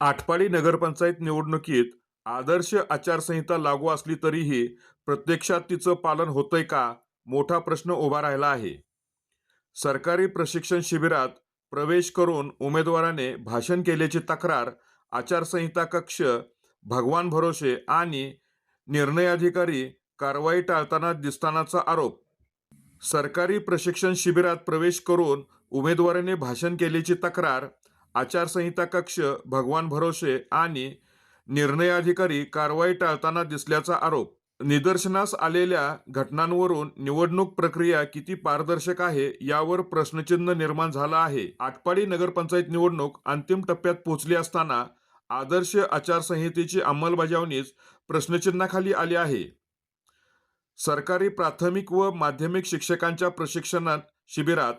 आटपाडी नगरपंचायत निवडणुकीत आदर्श आचारसंहिता लागू असली तरीही प्रत्यक्षात तिचं पालन होतंय का? मोठा प्रश्न उभा राहिला आहे. सरकारी प्रशिक्षण शिबिरात प्रवेश करून उमेदवाराने भाषण केल्याची तक्रार आचारसंहिता कक्ष भगवान भरोसे आणि निर्णयाधिकारी कारवाई टाळताना दिसतानाचा आरोप. सरकारी प्रशिक्षण शिबिरात प्रवेश करून उमेदवाराने भाषण केल्याची तक्रार आचारसंहिता कक्ष भगवान भरोसे आणि निर्णय अधिकारी कारवाई टाळताना दिसल्याचा आरोप. निदर्शनास आलेल्या घटनांवरून निवडणूक प्रक्रिया किती पारदर्शक आहे यावर प्रश्नचिन्ह निर्माण झालं आहे. आटपाडी नगरपंचायत निवडणूक अंतिम टप्प्यात पोहोचली असताना आदर्श आचारसंहितेची अंमलबजावणीच प्रश्नचिन्हाखाली आली आहे. सरकारी प्राथमिक व माध्यमिक शिक्षकांच्या प्रशिक्षणात शिबिरात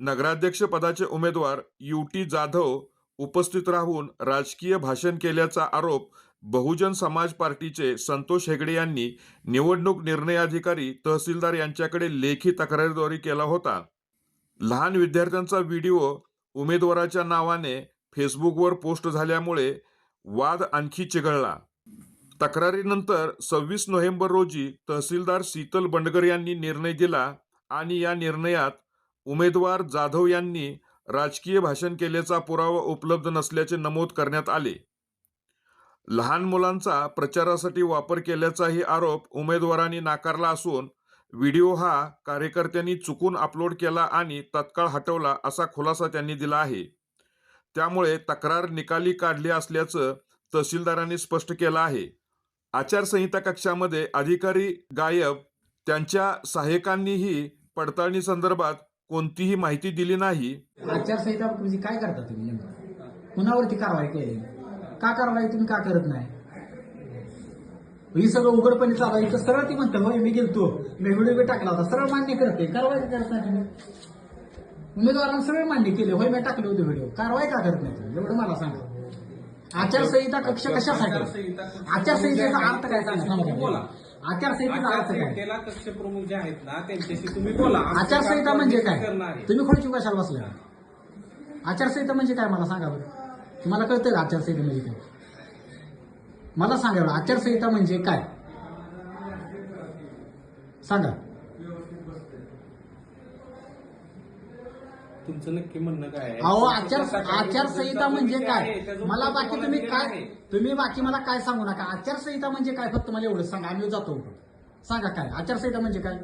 नगराध्यक्ष पदाचे उमेदवार यू टी जाधव उपस्थित राहून राजकीय भाषण केल्याचा आरोप बहुजन समाज पार्टीचे संतोष हेगडे यांनी निवडणूक निर्णय अधिकारी तहसीलदार यांच्याकडे लेखी तक्रारीद्वारे केला होता. लहान विद्यार्थ्यांचा व्हिडिओ उमेदवाराच्या नावाने फेसबुकवर पोस्ट झाल्यामुळे वाद आणखी चिघळला. तक्रारीनंतर सव्वीस नोव्हेंबर रोजी तहसीलदार शीतल बंडगर यांनी निर्णय दिला आणि या निर्णयात उमेदवार जाधव यांनी राजकीय भाषण केल्याचा पुरावा उपलब्ध नसल्याचे नमूद करण्यात आले. लहान मुलांचा प्रचारासाठी वापर केल्याचाही आरोप उमेदवारांनी नाकारला असून व्हिडिओ हा कार्यकर्त्यांनी चुकून अपलोड केला आणि तत्काळ हटवला असा खुलासा त्यांनी दिला आहे. त्यामुळे तक्रार निकाली काढली असल्याचं तहसीलदारांनी स्पष्ट केलं आहे. आचारसंहिता कक्षामध्ये अधिकारी गायब त्यांच्या सहाय्यकांनीही पडताळणी संदर्भात कोणतीही माहिती दिली नाही. आचारसंहिता म्हणजे काय करता तुम्ही कुणावरती कारवाई केली? का कारवाई तुम्ही का करत नाही? ही सगळं उघडपणे चालू आहे. इथं सरळ ती म्हणतं होय मी गेलतो. मी व्हिडिओ टाकला होता. सरळ मान्य करते कारवाई करत नाही तुम्ही. उमेदवारांना सरळ मान्य केले होय मी टाकले होते व्हिडिओ. कारवाई का करत नाही तुम्ही? एवढं मला सांगा. आचारसंहिता कक्ष कशासाठी? आचारसंहितेचा अर्थ काय सांगा. बोला. आचारसंहितेचा अर्थ काय आचारसंहितेला कक्ष प्रमुख जे आहेत ना त्यांच्याशी तुम्ही बोला. आमचं आचारसंहिता काम म्हणजे काय? करणं आहे. तुम्ही खुर्ची कशाला बसले आचारसंहिता म्हणजे काय मला सांगा बरं. तुम्हाला कळतं का आचारसंहिता म्हणजे काय? मला सांगा बरं, आचारसंहिता म्हणजे काय? सांगा. तुमचं नक्की म्हणणं काय आहे? अहो आचार आचारसंहिता म्हणजे काय? मला बाकी तुम्ही काय. तुम्ही बाकी मला काय सांगू नका? आचारसंहिता म्हणजे काय? फक्त मला एवढं सांगा. आम्ही जातो. सांगा काय? आचारसंहिता म्हणजे काय?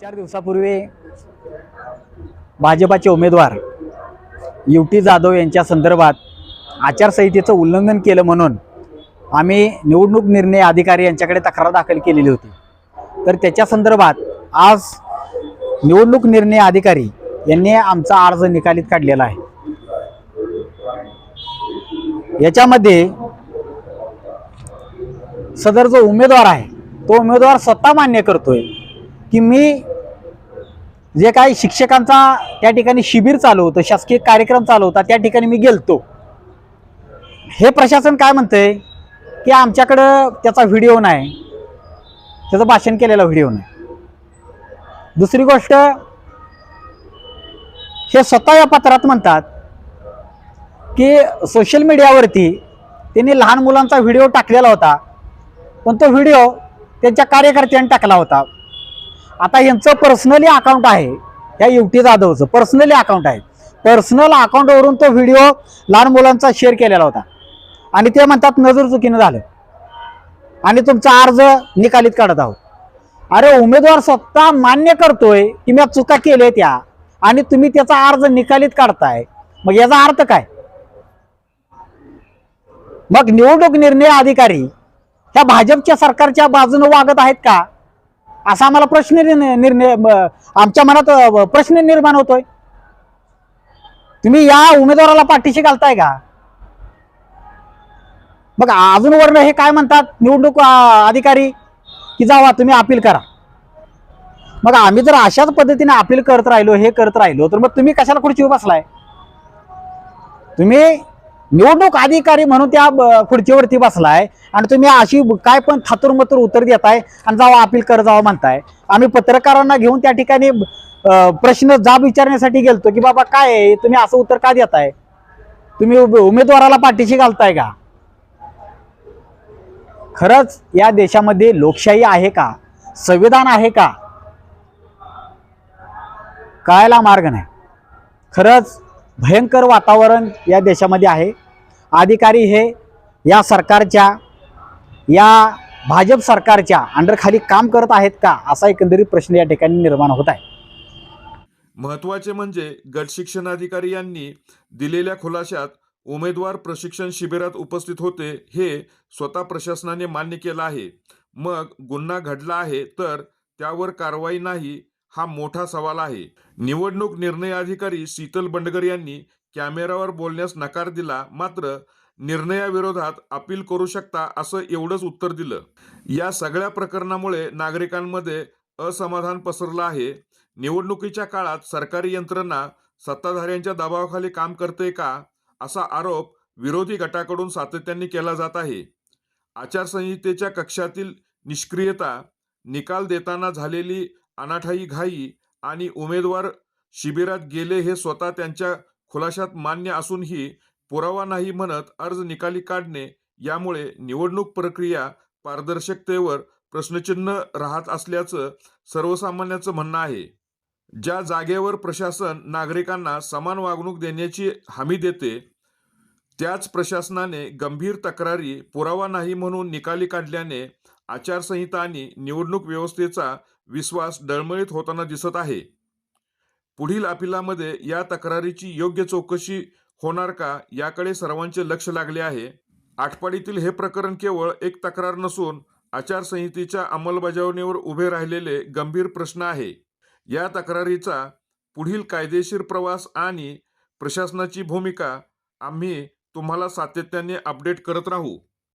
चार दिवसापूर्वी भाजपाचे उमेदवार युटी जाधव यांच्या संदर्भात आचारसंहितेचं उल्लंघन केलं म्हणून आम्ही निवडणूक निर्णय अधिकारी यांच्याकडे तक्रार दाखल केलेली होती. तर त्याच्या संदर्भात आज निवडणूक निर्णय अधिकारी यांनी आमचा अर्ज निकालीत काढलेला आहे. याच्यामध्ये सदर जो उमेदवार आहे तो उमेदवार स्वतः मान्य करतोय की मी जे काही शिक्षकांचा त्या ठिकाणी शिबिर चालू होतं शासकीय कार्यक्रम चालू होता त्या ठिकाणी मी गेलतो. हे प्रशासन काय म्हणतंय की आमच्याकडं त्याचा व्हिडिओ नाही त्याचं भाषण केलेला व्हिडिओ नाही. दुसरी गोष्ट हे स्वतः या पत्रात म्हणतात की सोशल मीडियावरती त्यांनी लहान मुलांचा व्हिडिओ टाकलेला होता. पण तो व्हिडिओ त्यांच्या कार्यकर्त्यांनी टाकला होता. आता यांचं पर्सनली अकाउंट आहे या युवती जाधवचं पर्सनली अकाउंट आहे. पर्सनल अकाउंटवरून तो व्हिडिओ लहान मुलांचा शेअर केलेला होता. आणि ते म्हणतात नजर चुकीनं झालं. आणि तुमचा अर्ज निकालीत काढत आहोत. अरे उमेदवार स्वतः मान्य करतोय की मी चुका केल्या त्या आणि तुम्ही त्याचा अर्ज निकालीत काढताय. मग याचा अर्थ काय? मग निवडणूक निर्णय अधिकारी ह्या भाजपच्या सरकारच्या बाजूने वागत आहेत का? असा आम्हाला प्रश्न निर्णय आमच्या मनात प्रश्न निर्माण होतोय. तुम्ही या उमेदवाराला पाठीशी घालताय का? मग अजून वर्ण हे काय म्हणतात? निवडणूक अधिकारी? की जावा तुम्ही अपील करा. मग आम्ही जर अशाच पद्धतीने अपील करत राहिलो हे करत राहिलो तर मग तुम्ही कशाला खुर्चीवर बसलाय? तुम्ही निवडणूक अधिकारी म्हणून त्या खुर्चीवरती बसलाय आणि तुम्ही अशी काय पण थातुरमतुर उत्तर देताय आणि जावा अपील कर जावा म्हणताय. आम्ही पत्रकारांना घेऊन त्या ठिकाणी प्रश्न जाब विचारण्यासाठी गेलतो की बाबा काय तुम्ही असं उत्तर का देताय? तुम्ही उमेदवाराला पाठीशी घालताय का? खरंच या देशामध्ये लोकशाही आहे का? संविधान आहे का? कळायला मार्ग नाही. खरंच भयंकर वातावरण या देशामध्ये आहे. अधिकारी हे या सरकारच्या या भाजप सरकारच्या अंडरखाली काम करत आहेत का? असा एकंदरीत प्रश्न या ठिकाणी निर्माण होत आहे. महत्त्वाचे म्हणजे गट शिक्षणाधिकारी यांनी दिलेल्या खुलाशात उमेदवार प्रशिक्षण शिबिरात उपस्थित होते हे स्वतः प्रशासनाने मान्य केलं आहे. मग गुन्हा घडला आहे तर त्यावर कारवाई नाही हा मोठा सवाल आहे. निवडणूक निर्णय अधिकारी शीतल बंडगर यांनी कॅमेरावर बोलण्यास नकार दिला मात्र निर्णयाविरोधात अपील करू शकता असं एवढंच उत्तर दिलं. या सगळ्या प्रकरणामुळे नागरिकांमध्ये असमाधान पसरलं आहे. निवडणुकीच्या काळात सरकारी यंत्रणा सत्ताधाऱ्यांच्या दबावाखाली काम करते का? असा आरोप विरोधी गटाकडून सातत्याने केला जात आहे. आचारसंहितेच्या कक्षातील निष्क्रियता निकाल देताना झालेली अनाठाई घाई आणि उमेदवार शिबिरात गेले हे स्वतः त्यांच्या खुलाशात मान्य असूनही पुरावा नाही म्हणत अर्ज निकाली काढणे यामुळे निवडणूक प्रक्रिया पारदर्शकतेवर प्रश्नचिन्ह राहत असल्याचं सर्वसामान्यांचं म्हणणं आहे. ज्या जागेवर प्रशासन नागरिकांना समान वागणूक देण्याची हमी देते त्याच प्रशासनाने गंभीर तक्रारी पुरावा नाही म्हणून निकाली काढल्याने आचारसंहिता आणि निवडणूक व्यवस्थेचा विश्वास डळमळीत होताना दिसत आहे. पुढील अपिलामध्ये या तक्रारीची योग्य चौकशी होणार का याकडे सर्वांचे लक्ष लागले आहे. आठपाडीतील हे प्रकरण केवळ एक तक्रार नसून आचारसंहितेच्या अंमलबजावणीवर उभे राहिलेले गंभीर प्रश्न आहे. या तक्रारीचा पुढील कायदेशीर प्रवास आणि प्रशासनाची भूमिका आम्ही तुम्हाला सातत्याने अपडेट करत राहू.